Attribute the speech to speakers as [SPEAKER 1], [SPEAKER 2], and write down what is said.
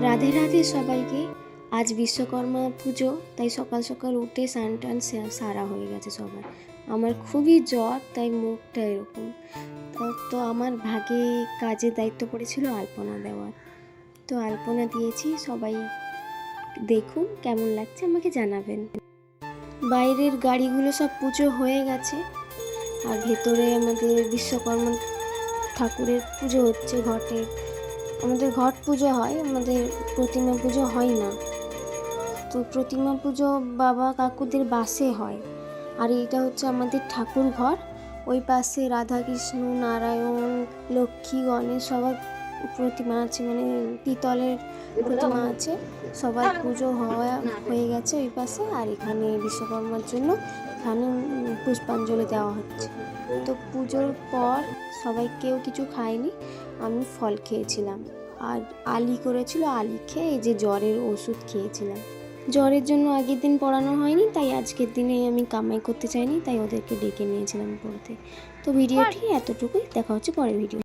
[SPEAKER 1] রাধে রাধে সবাইকে। আজ বিশ্বকর্মা পুজো, তাই সকাল সকাল উঠে স্নান টান সারা হয়ে গেছে সবার। আমার খুবই জ্বর, তাই মুখটা এরকম। তো- আমার ভাগে কাজের দায়িত্ব পড়েছিল আলপনা দেওয়ার। তো আলপনা দিয়েছি, সবাই দেখুন কেমন লাগছে, আমাকে জানাবেন। বাইরের গাড়িগুলো সব পুজো হয়ে গেছে, আর ভেতরে আমাদের বিশ্বকর্মা ঠাকুরের পুজো হচ্ছে ঘটে। আমাদের ঘট পুজো হয়, আমাদের প্রতিমা পুজো হয় না। তো প্রতিমা পুজো বাবা কাকুদের বাসে হয়। আর এটা হচ্ছে আমাদের ঠাকুর ঘর। ওই পাশে রাধাকৃষ্ণ, নারায়ণ, লক্ষ্মী, গণেশ সবার প্রতিমা আছে মানে পিতলের প্রতিমা আছে। সবার পুজো হওয়া হয়ে গেছে ওই পাশে, আর এখানে বিশ্বকর্মার জন্য এখানে পুষ্পাঞ্জলি দেওয়া হচ্ছে। তো পুজোর পর সবাই কেউ কিছু খায়নি, আমি ফল খেয়েছিলাম। আর আলি করেছিল, আলি খেয়ে যে জ্বরের ওষুধ খেয়েছিলাম। জ্বরের জন্য আগের দিন পড়ানো হয়নি, তাই আজকের দিনে আমি কামাই করতে চাইনি, তাই ওদেরকে ডেকে নিয়েছিলাম পড়তে। তো ভিডিওটি এতটুকুই, দেখা হচ্ছে পরের ভিডিও